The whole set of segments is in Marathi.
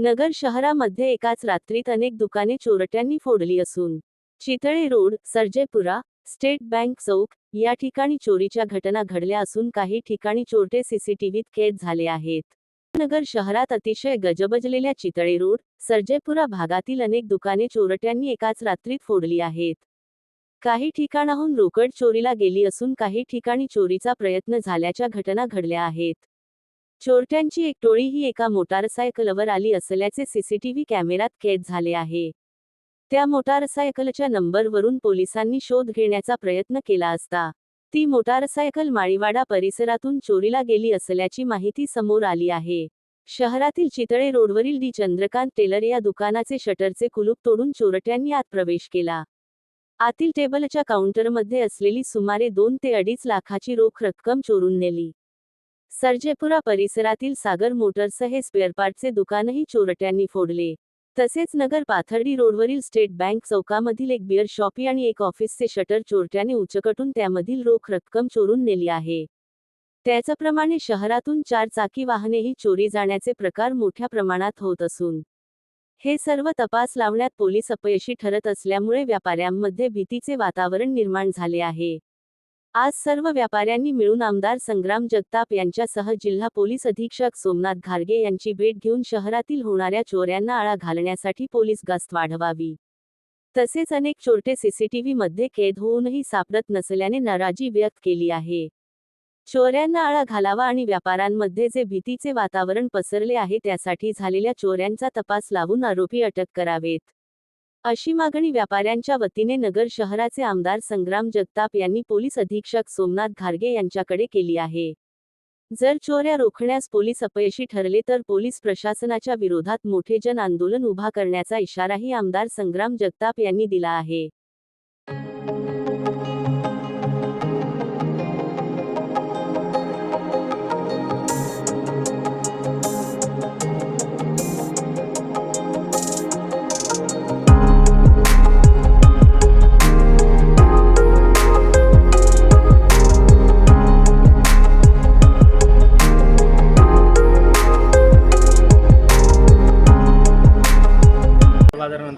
नगर शहरामध्ये एकाच रात्रीत अनेक दुकाने चोरट्यांनी फोडली असून Chitale road Sarjepura state bank चौक या ठिकाणी चोरीच्या घटना घडल्या असून काही ठिकाणी चोरटे सीसीटीव्हीत कैद झाले आहेत. नगर शहरात अतिशय गजबजलेल्या चितळे रोड सर्जेपुरा भागातील अनेक दुकाने चोरट्यांनी एकाच रात्रीत फोडली आहेत. काही ठिकाणाहून रोकड चोरीला गेली असून काही ठिकाणी चोरीचा प्रयत्न झाल्याच्या घटना घडल्या आहेत. चोरट्यांची एक टोळी ही एका मोटारसायकलवर आली असल्याचे सीसीटीव्ही कॅमेरात कैद झाले आहे. त्या मोटारसायकलच्या नंबरवरून पोलिसांनी शोध घेण्याचा प्रयत्न केला असता ती मोटारसायकल माळीवाडा परिसरातून चोरीला गेली असल्याची माहिती समोर आली आहे. शहरातील चितळे रोडवरील डी. चंद्रकांत टेलर या दुकानाचे शटरचे कुलूप तोडून चोरट्यांनी आत प्रवेश केला. आतील टेबलच्या काउंटरमध्ये असलेली सुमारे दोन ते अडीच लाखाची रोख रक्कम चोरून नेली. सर्जेपुरा परिसरातील सागर मोटर्स हे स्पेअरपार्टचे दुकानही चोरट्यांनी फोडले. तसेच नगर पाथर्डी रोडवरील स्टेट बँक चौकामधील एक बिअर शॉपी आणि एक ऑफिसचे शटर चोरट्याने उचकटून त्यामधील रोख रक्कम चोरून नेली आहे. त्याचप्रमाणे शहरातून चार चाकी वाहनेही चोरी जाण्याचे प्रकार मोठ्या प्रमाणात होत असून हे सर्व तपास लावण्यात पोलीस अपयशी ठरत असल्यामुळे व्यापाऱ्यांमध्ये भीतीचे वातावरण निर्माण झाले आहे. आज सर्व व्यापाऱ्यांनी मिळून आमदार संग्राम जगताप यांच्यासह जिल्हा पोलीस अधीक्षक सोमनाथ घारगे यांची भेट घेऊन शहरातील होणाऱ्या चोऱ्यांना आळा घालण्यासाठी पोलीस गस्त वाढवावी. तसेच अनेक चोरटे सीसीटीव्ही मध्ये कैद होऊनही सापडत नसल्याने नाराजी व्यक्त केली आहे. चोऱ्यांना आळा घालावा आणि व्यापाऱ्यांमध्ये जे भीतीचे वातावरण पसरले आहे त्यासाठी झालेल्या चोऱ्यांचा तपास लावून आरोपी अटक करावेत. अशी मागणी व्यापाऱ्यांच्या वतीने नगर शहराचे आमदार संग्राम जगताप यांनी पोलीस अधीक्षक सोमनाथ घारगे यांच्याकडे केली आहे. जर चोऱ्या रोखण्यास पोलीस अपयशी ठरले तर पोलीस प्रशासनाच्या विरोधात मोठे जन आंदोलन उभा करण्याचा इशाराही आमदार संग्राम जगताप यांनी दिला आहे.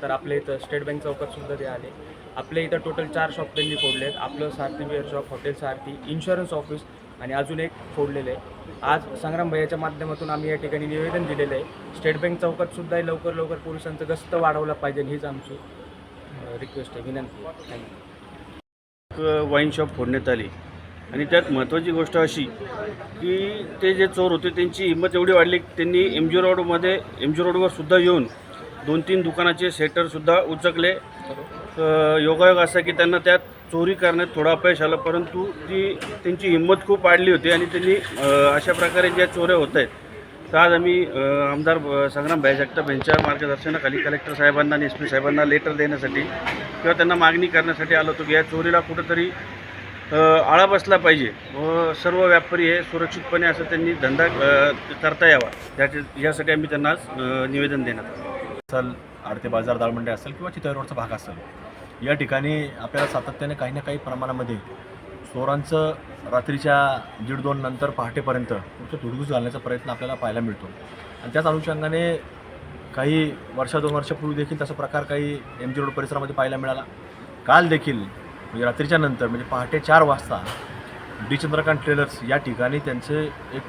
बाजारानंतर आपल्या इथं स्टेट बँक चौकात सुद्धा ते आले. आपल्या इथं टोटल चार शॉप त्यांनी फोडले आहेत आपलं Sarathi wear shop hotel Sarathi insurance office आणि अजून एक फोडलेलं आहे. आज संग्राम भैयाच्या माध्यमातून आम्ही या ठिकाणी निवेदन दिलेलं आहे. स्टेट बँक चौकात सुद्धा लवकर लवकर पोलिसांचं गस्त वाढवलं पाहिजे हीच आमची रिक्वेस्ट आहे. विनंती थँक्यू एक वाईन शॉप फोडण्यात आली. आणि त्यात महत्त्वाची गोष्ट अशी की ते जे चोर होते त्यांची हिंमत एवढी वाढली की त्यांनी एम जी रोडमध्ये एम जी रोडवर सुद्धा येऊन दोन तीन दुकानाचे सेटरसुद्धा उचकले. योगायोग असा की त्यांना त्यात चोरी करण्यात थोडं अपयश आलं. परंतु ती त्यांची हिंमत खूप वाढली होती आणि त्यांनी अशा प्रकारे ज्या चोऱ्या होत आहेत तर आज आम्ही आमदार संग्राम भाई जगताप यांच्या मार्गदर्शनाखाली कलेक्टर साहेबांना आणि एस पी साहेबांना लेटर देण्यासाठी किंवा त्यांना मागणी करण्यासाठी आलो होतो की या चोरीला कुठंतरी आळा बसला पाहिजे व सर्व व्यापारी हे सुरक्षितपणे असं त्यांनी धंदा करता यावा. त्याच्या यासाठी आम्ही त्यांना आज निवेदन देण्यात आलं. असेल आडते बाजार दाळमंडी असेल किंवा चितळे रोडचा भाग असेल या ठिकाणी आपल्याला सातत्याने काही ना काही प्रमाणामध्ये चोरांचं रात्रीच्या दीड दोन नंतर पहाटेपर्यंत तुमचं धुडगूस घालण्याचा प्रयत्न आपल्याला पाहायला मिळतो. आणि त्याच अनुषंगाने काही वर्षा दोन वर्षापूर्वी देखील तसा प्रकार काही एम जी रोड परिसरामध्ये पाहायला मिळाला. काल देखील म्हणजे रात्रीच्या नंतर म्हणजे पहाटे चार वाजता डी चंद्रकांत ट्रेलर्स या ठिकाणी त्यांचे एक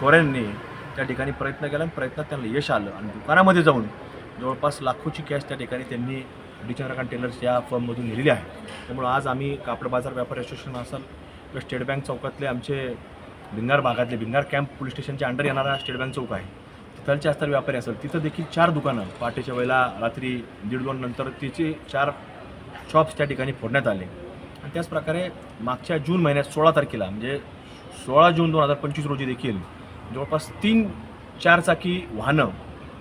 चोऱ्यांनी त्या ठिकाणी प्रयत्न केला आणि प्रयत्नात त्यांना यश आलं. आणि दुकानामध्ये जाऊन जवळपास लाखोची कॅश त्या ठिकाणी त्यांनी डिचंद्रकांत टेलर्स या फर्ममधून नेलेली आहे. त्यामुळं आज आम्ही कापड बाजार व्यापारी असोसिएशन असाल किंवा स्टेट बँक चौकातले आमचे भिंगार भागातले भिंगार कॅम्प पोलीस स्टेशनच्या अंडर येणारा स्टेट बँक चौक आहे. तिथलचे असतात व्यापारी असेल तिथं देखील चार दुकानं पहाटेच्या वेळेला रात्री दीड दोन नंतर तिचे चार शॉप्स त्या ठिकाणी फोडण्यात आले. आणि त्याचप्रकारे मागच्या जून महिन्यात सोळा तारखेला म्हणजे सोळा जून दोन हजार पंचवीस रोजी देखील जवळपास तीन चारचाकी वाहनं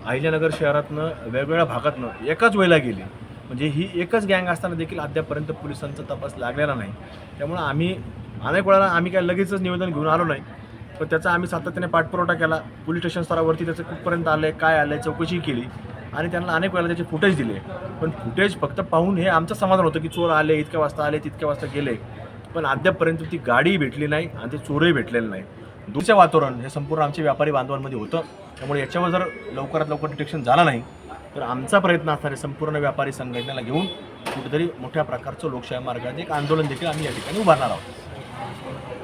अहिल्यानगर शहरातनं वेगवेगळ्या भागातनं एकाच वेळेला गेली. म्हणजे ही एकच गँग असताना देखील अद्यापपर्यंत पोलिसांचा तपास लागलेला नाही. त्यामुळं आम्ही अनेक वेळाला आम्ही काय लगेचच निवेदन घेऊन आलो नाही. पण त्याचा आम्ही सातत्याने पाठपुरवठा केला. पोलीस स्टेशन स्तरावरती त्याचं कुठपर्यंत आलं आहे काय आलं आहे चौकशी केली. आणि त्यांना अनेक वेळेला त्याचे फुटेज दिले. पण फुटेज फक्त पाहून हे आमचं समाधान होतं की चोर आले इतक्या वाजता आले तितक्या वाजता गेले. पण अद्यापपर्यंत ती गाडी भेटली नाही आणि ते चोरही भेटलेले नाही दूरचं वातावरण हे संपूर्ण आमच्या व्यापारी बांधवांमध्ये होतं. त्यामुळे याच्यावर जर लवकरात लवकर डिटेक्शन झाला नाही तर आमचा प्रयत्न असणारे संपूर्ण व्यापारी संघटनेला घेऊन कुठेतरी मोठ्या प्रकारचं लोकशाही मार्गाने एक आंदोलन देखील आम्ही या ठिकाणी उभारणार आहोत.